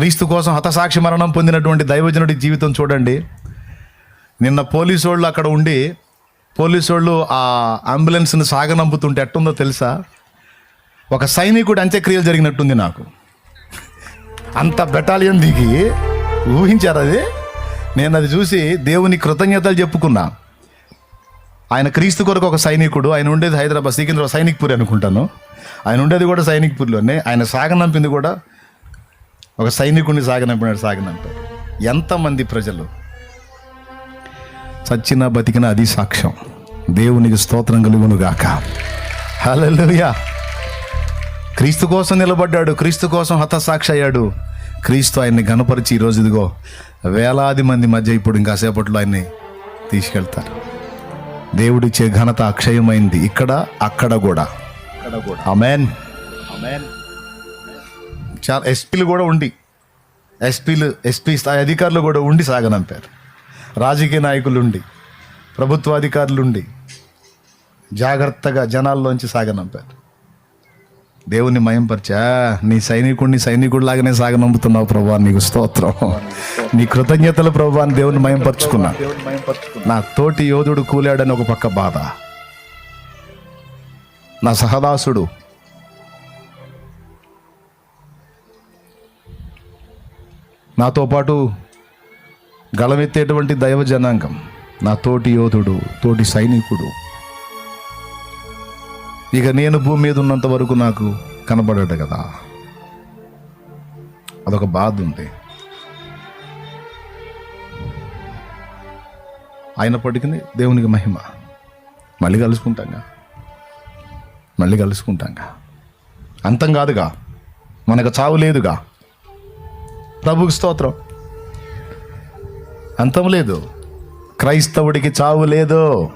క్రీస్తు కోసం హతసాక్షి మరణం పొందినటువంటి దైవజనుడి జీవితం చూడండి. నిన్న పోలీసు వాళ్ళు అక్కడ ఉండి పోలీసు వాళ్ళు ఆ అంబులెన్స్ని సాగనంపుతుంటే ఎట్టుందో తెలుసా? ఒక సైనికుడు అంత్యక్రియలు జరిగినట్టుంది నాకు. అంత బెటాలియన్ దిగి ఊహించారు అది? నేను అది చూసి దేవుని కృతజ్ఞతలు చెప్పుకున్నా. ఆయన క్రీస్తు కొరకు ఒక సైనికుడు ఆయన ఉండేది హైదరాబాద్ సికింద్రాబాద్ సైనిక్పూర్ అనుకుంటాను. ఆయన ఉండేది కూడా సైనిక్పూర్లోనే ఆయన సాగనంపింది కూడా ఒక సైనికుడిని సాగనంపినాడు సాగనంపాడు ఎంతమంది ప్రజలు? చచ్చిన బతికిన అది సాక్ష్యం. దేవునికి స్తోత్రం కలుగును గాక. హల్లెలూయా. క్రీస్తు కోసం నిలబడ్డాడు క్రీస్తు కోసం హతసాక్షి అయ్యాడు. క్రీస్తు ఆయన్ని గణపరిచి ఈరోజు ఇదిగో వేలాది మంది మధ్య ఇప్పుడు ఇంకాసేపట్లో ఆయన్ని తీసుకెళ్తారు. దేవుడిచ్చే ఘనత అక్షయమైంది ఇక్కడ అక్కడ కూడా. అమెన్ అమెన్ చాలా ఎస్పీలు కూడా ఉండి ఎస్పీలు ఎస్పీ స్థాయి అధికారులు కూడా ఉండి సాగనంపారు రాజకీయ నాయకులు ఉండి ప్రభుత్వ అధికారులు ఉండి జాగ్రత్తగా జనాల్లోంచి సాగనంపారు దేవుని మయంపరిచా? నీ సైనికుడిని సైనికుడిలాగానే సాగనంపుతున్నావు ప్రభా నీకు స్తోత్రం. నీ కృతజ్ఞతలు ప్రభా అని దేవుని మయంపరుచుకున్నా. నా తోటి యోధుడు కూలాడని ఒక పక్క బాధ. నా సహదాసుడు నాతో పాటు గళమెత్తేటువంటి దైవ జనాంగం నా తోటి యోధుడు తోటి సైనికుడు. ఇక నేను భూమి మీద ఉన్నంత వరకు నాకు కనబడట కదా. అదొక బాధ ఉంది. అయినప్పటికీ దేవునికి మహిమ. మళ్ళీ కలుసుకుంటాంగా. మళ్ళీ కలుసుకుంటాంగా. అంతం కాదుగా. మనకు చావు లేదుగా. ప్రభుకి స్తోత్రం. అంతం లేదు. క్రైస్తవుడికి చావు లేదు.